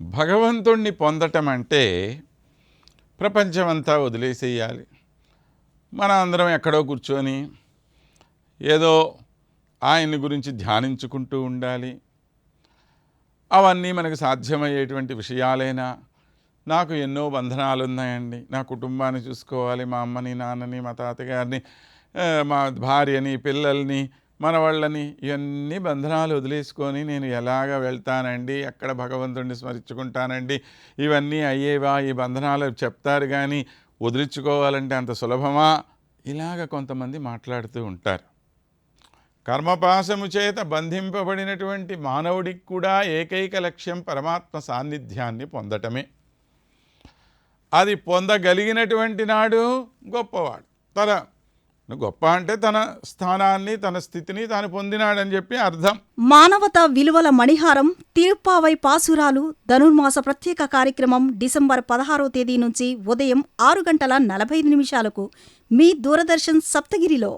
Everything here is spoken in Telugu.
భగవంతుణ్ణి పొందటం అంటే ప్రపంచమంతా వదిలేసేయాలి. మన అందరం ఎక్కడో కూర్చొని ఏదో ఆయన గురించి ధ్యానించుకుంటూ ఉండాలి. అవన్నీ మనకు సాధ్యమయ్యేటువంటి విషయాలైనా నాకు ఎన్నో బంధనాలు ఉన్నాయండి నా కుటుంబాన్ని చూసుకోవాలి. మా అమ్మని నాన్నని మా తాతగారిని మా భార్యని పిల్లల్ని మనవాళ్ళని ఇవన్నీ బంధనాలు వదిలేసుకొని నేను ఎలాగ వెళ్తానండి ఎక్కడ భగవంతుడిని స్మరించుకుంటానండి ఇవన్నీ అయ్యేవా ఈ బంధనాలు చెప్తారు కానీ వదిలించుకోవాలంటే అంత సులభమా? ఇలాగ కొంతమంది మాట్లాడుతూ ఉంటారు. కర్మపాశము చేత బంధింపబడినటువంటి మానవుడికి కూడా ఏకైక లక్ష్యం పరమాత్మ సాన్నిధ్యాన్ని పొందటమే. అది పొందగలిగినటువంటి నాడు గొప్పవాడు. తన గొప్ప అంటే తన స్థానాన్ని తన స్థితిని తాను పొందినాడని చెప్పి అర్థం. మానవత విలువల మణిహారం తిరుప్పావై పాసురాలు ధనుర్మాస ప్రత్యేక కార్యక్రమం డిసెంబర్ పదహారో తేదీ నుంచి ఉదయం ఆరు గంటల నలభై నిమిషాలకు మీ దూరదర్శన్ సప్తగిరిలో.